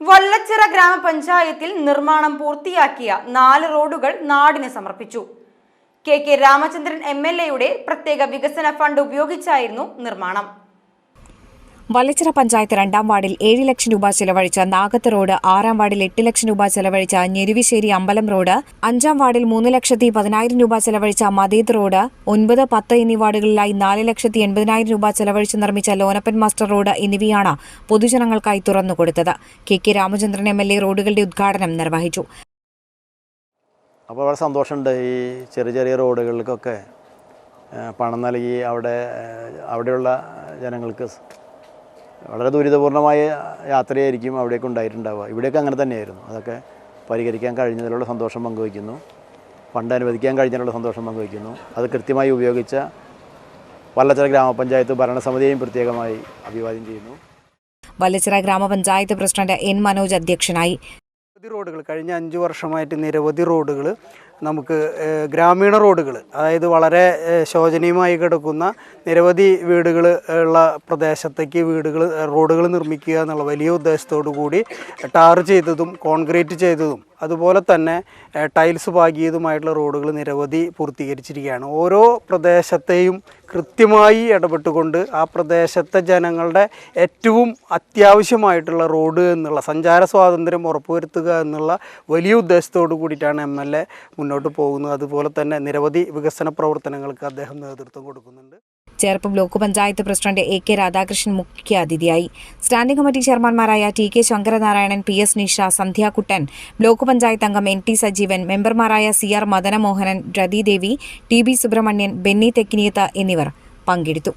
വള്ളച്ചിറ ഗ്രാമപഞ്ചായത്തിൽ നിർമ്മാണം പൂർത്തിയാക്കിയ നാല് റോഡുകൾ നാടിന് സമർപ്പിച്ചു. K K Ramachandran M L എയുടെ പ്രത്യേക വികസന ഫണ്ട് ഉപയോഗിച്ചായിരുന്നു നിർമ്മാണം. വല്ലച്ചിറ പഞ്ചായത്ത് രണ്ടാം വാർഡിൽ ഏഴ് ലക്ഷം രൂപ ചെലവഴിച്ച നാഗത്ത് റോഡ് ആറാം വാർഡിൽ എട്ട് ലക്ഷം രൂപ ചെലവഴിച്ച ഞെരുവിശ്ശേരി അമ്പലം റോഡ് അഞ്ചാം വാർഡിൽ മൂന്ന് ലക്ഷത്തി പതിനായിരം രൂപ ചെലവഴിച്ച മദീദ് റോഡ് ഒൻപത് പത്ത് എന്നീ വാർഡുകളിലായി നാല് ലക്ഷത്തി എൺപതിനായിരം രൂപ ചെലവഴിച്ച് നിർമ്മിച്ച ലോനപ്പൻ മാസ്റ്റർ റോഡ് എന്നിവയാണ് പൊതുജനങ്ങൾക്കായി തുറന്നുകൊടുത്തത് K K Ramachandran M L A റോഡുകളുടെ ഉദ്ഘാടനം നിർവഹിച്ചു. അപ്പോൾ വളരെ സന്തോഷമുണ്ട് ഈ ചെറിയ ചെറിയ റോഡുകൾക്കൊക്കെ പണം നൽകി അവിടെ അവിടെയുള്ള ജനങ്ങൾക്ക് വളരെ ദുരിതപൂർണമായ യാത്രയായിരിക്കും അവിടേക്ക് ഉണ്ടായിട്ടുണ്ടാവുക. ഇവിടെയൊക്കെ അങ്ങനെ തന്നെയായിരുന്നു. അതൊക്കെ പരിഹരിക്കാൻ കഴിഞ്ഞതിലുള്ള സന്തോഷം പങ്കുവയ്ക്കുന്നു. ഫണ്ട് അനുവദിക്കാൻ കഴിഞ്ഞതിലുള്ള സന്തോഷം പങ്കുവയ്ക്കുന്നു. അത് കൃത്യമായി ഉപയോഗിച്ച വല്ലച്ചിറ ഗ്രാമപഞ്ചായത്ത് ഭരണസമിതിയെയും പ്രത്യേകമായി അഭിവാദ്യം ചെയ്യുന്നു. വല്ലച്ചിറ ഗ്രാമപഞ്ചായത്ത് പ്രസിഡന്റ് എൻ മനോജ് അധ്യക്ഷനായി. നിരവധി റോഡുകൾ കഴിഞ്ഞ അഞ്ച് വർഷമായിട്ട് നിരവധി റോഡുകൾ നമുക്ക് ഗ്രാമീണ റോഡുകൾ അതായത് വളരെ ശോചനീയമായി കിടക്കുന്ന നിരവധി വീടുകൾ ഉള്ള പ്രദേശത്തേക്ക് വീടുകൾ റോഡുകൾ നിർമ്മിക്കുക എന്നുള്ള വലിയ ഉദ്ദേശത്തോടു കൂടി ടാർ ചെയ്തതും കോൺക്രീറ്റ് ചെയ്തതും അതുപോലെ തന്നെ ടൈൽസ് പാകിയതുമായിട്ടുള്ള റോഡുകൾ നിരവധി പൂർത്തീകരിച്ചിരിക്കുകയാണ്. ഓരോ പ്രദേശത്തെയും കൃത്യമായി ഇടപെട്ടുകൊണ്ട് ആ പ്രദേശത്തെ ജനങ്ങളുടെ ഏറ്റവും അത്യാവശ്യമായിട്ടുള്ള റോഡ് എന്നുള്ള സഞ്ചാര സ്വാതന്ത്ര്യം ഉറപ്പുവരുത്തുക എന്നുള്ള വലിയ ഉദ്ദേശത്തോടു കൂടിയിട്ടാണ് എം എൽ എ മുന്നോട്ട് പോകുന്നു. അതുപോലെ തന്നെ നിരവധി വികസന പ്രവർത്തനങ്ങൾക്ക് അദ്ദേഹം നേതൃത്വം കൊടുക്കുന്നുണ്ട്. Cherpu block panchayat president A K Radhakrishnan മുഖ്യാതിഥിയായി. Standing committee ചെയർമാൻമാരായ T K Sankaranarayanan P S Nisha Sandhyakuttan block panchayat അംഗം എൻ ടി സജീവൻ മെമ്പർമാരായ C R Madanamohanan Rathidevi T B Subrahmanyan Benny Thekkiniyath എന്നിവർ പങ്കെടുത്തു.